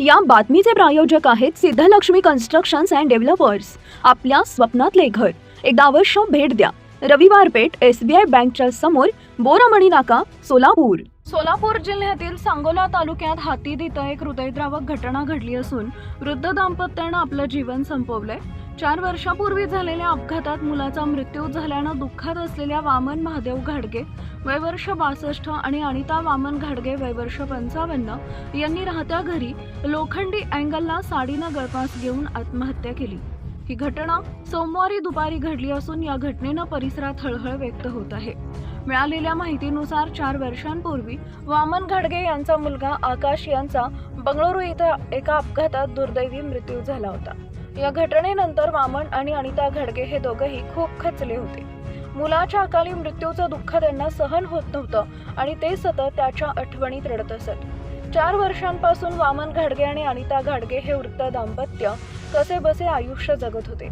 या बातमीचे प्रायोजक आहेत सिद्धलक्ष्मी कन्स्ट्रक्शन्स अँड डेव्हलपर्स. आपल्या स्वप्नातले घर एकदा अवश्य भेट द्या. रविवार पेठ एस बी आय बँकच्या समोर बोरामणी नाका सोलापूर. सोलापूर जिल्ह्यातील सांगोला तालुक्यात हाती इथं एक हृदयद्रावक घटना घडली असून वृद्ध दाम्पत्यानं आपलं जीवन संपवलंय. चार वर्षापूर्वी झालेल्या अपघातात मुलाचा मृत्यू झाल्यानं दुःखात असलेल्या वामन महादेव घाडगे वयवर्ष बासष्ट आणि अनिता वामन घाडगे वयवर्ष पंचावन्न यांनी राहत्या घरी लोखंडी अँगलला साडीनं गळपास घेऊन आत्महत्या केली. ही घटना सोमवारी दुपारी घडली असून या घटनेनं परिसरात हळहळ व्यक्त होत आहे. मिळालेल्या माहितीनुसार चार वर्षांपूर्वी वामन घाडगे यांचा मुलगा आकाश यांचा बंगळुरू इथं एका अपघातात दुर्दैवी मृत्यू झाला होता. या घटनेनंतर वामन आणि अनिता घडगे हे दोघंही खूप खचले होते. मुलाच्या अकाली मृत्यूचं दुःख त्यांना सहन होत नव्हतं आणि ते सतत त्याच्या आठवणीत रडत असत. चार वर्षांपासून वामन घाडगे आणि अनिता घाडगे हे वृत्त दाम्पत्य कसे बसे आयुष्य जगत होते.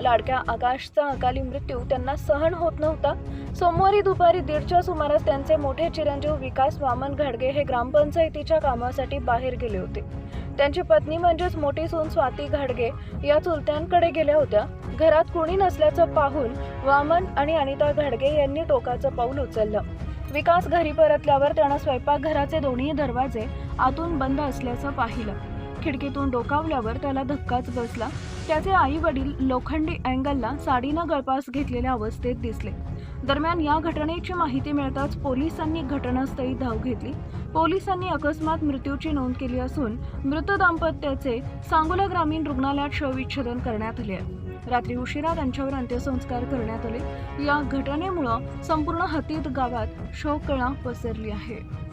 लाडक्या आकाशचा अकाली मृत्यू त्यांना सहन होत नव्हता. सोमवारी दुपारी दीडच्या सुमारास त्यांचे मोठे चिरंजीव विकास वामन घाडगे हे ग्रामपंचायतीच्या कामासाठी बाहेर गेले होते. त्यांची पत्नी म्हणजेच मोठी सून स्वाती घाडगे या चुलत्यांकडे गेल्या होत्या. घरात कुणी नसल्याचं पाहून वामन आणि अनिता घाडगे यांनी टोकाचं पाऊल उचललं. विकास घरी परतल्यावर त्यानं स्वयंपाकघराचे दोन्ही दरवाजे आतून बंद असल्याचं पाहिलं. खिडकीतून डोकावल्यावर त्याला धक्काच बसला. त्याचे आई वडील लोखंडी अँगलला साडीनं गळपास घेतलेल्या अवस्थेत दिसले. दरम्यान या घटनेची माहिती मिळताच पोलिसांनी घटनास्थळी धाव घेतली. पोलिसांनी अकस्मात मृत्यूची नोंद केली असून मृत दाम्पत्याचे सांगोला ग्रामीण रुग्णालयात शवविच्छेदन करण्यात आले रात्री उशिरा त्यांच्यावर अंत्यसंस्कार करण्यात आले. या घटनेमुळं संपूर्ण हतीत गावात शोककळा पसरली आहे.